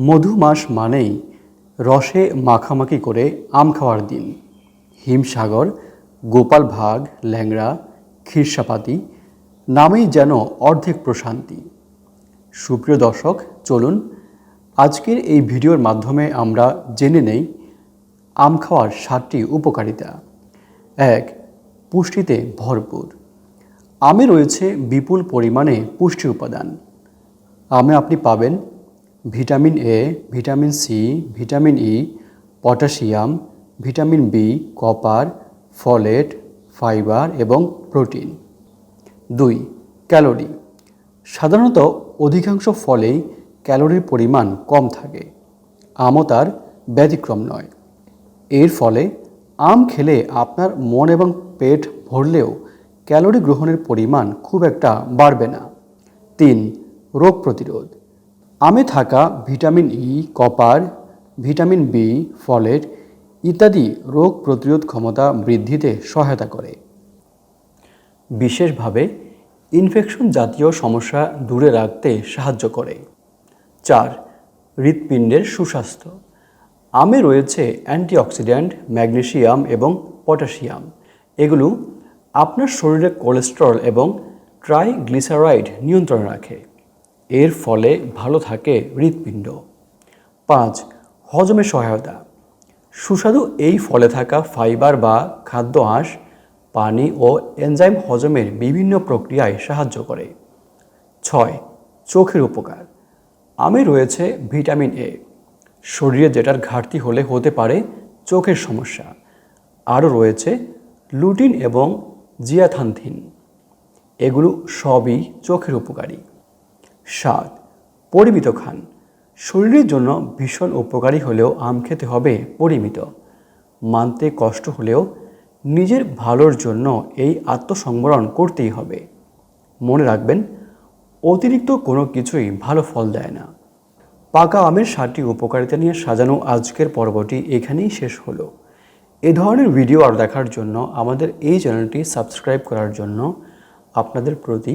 মধু মাস মানেই রসে মাখামাখি করে আম খাওয়ার দিন। হিমসাগর গোপাল ভাগ ল্যাংড়া, ক্ষীরসাপাতি নামেই যেন অর্ধেক প্রশান্তি। সুপ্রিয় দর্শক, চলুন আজকের এই ভিডিওর মাধ্যমে আমরা জেনে নেই আম খাওয়ার সাতটি উপকারিতা। এক, পুষ্টিতে ভরপুর। আমে রয়েছে বিপুল পরিমাণে পুষ্টি উপাদান। আমে আপনি পাবেন vitamin A vitamin C vitamin E potassium, vitamin B copper, folate, fibre এবং প্রোটিন। দুই, ক্যালোরি। সাধারণত অধিকাংশ ফলেই ক্যালোরির পরিমাণ কম থাকে। আমও তার ব্যতিক্রম নয়। এর ফলে আম খেলে আপনার মন এবং পেট ভরলেও ক্যালোরি গ্রহণের পরিমাণ খুব একটা বাড়বে না। তিন, রোগ প্রতিরোধ। আমে থাকা vitamin E, copper, vitamin B, folate ইত্যাদি রোগ প্রতিরোধ ক্ষমতা বৃদ্ধিতে সহায়তা করে। বিশেষভাবে ইনফেকশন জাতীয় সমস্যা দূরে রাখতে সাহায্য করে। চার, হৃৎপিণ্ডের সুস্বাস্থ্য। আমে রয়েছে অ্যান্টিঅক্সিডেন্ট, ম্যাগনেসিয়াম এবং পটাশিয়াম। এগুলো আপনার শরীরে কোলেস্টেরল এবং ট্রাইগ্লিসারাইড নিয়ন্ত্রণে রাখে। এর ফলে ভালো থাকে হৃৎপিণ্ড। পাঁচ, হজমে সহায়তা। সুস্বাদু এই ফলে থাকা ফাইবার বা খাদ্য আঁশ, পানি ও এনজাইম হজমের বিভিন্ন প্রক্রিয়ায় সাহায্য করে। ছয়, চোখের উপকার। আমে রয়েছে ভিটামিন এ। শরীরে যেটার ঘাটতি হলে হতে পারে চোখের সমস্যা। আরও রয়েছে লুটিন এবং জিয়াথানথিন। এগুলো সবই চোখের উপকারী। সাত পরিমিত খান। শরীরের জন্য ভীষণ উপকারী হলেও আম খেতে হবে পরিমিত। মানতে কষ্ট হলেও নিজের ভালোর জন্য এই আত্মসংবরণ করতেই হবে। মনে রাখবেন, অতিরিক্ত কোনো কিছুই ভালো ফল দেয় না। পাকা আমের সাতটি উপকারিতা নিয়ে সাজানো আজকের পর্বটি এখানেই শেষ হলো। এ ধরনের ভিডিও আর দেখার জন্য আমাদের এই চ্যানেলটি সাবস্ক্রাইব করার জন্য আপনাদের প্রতি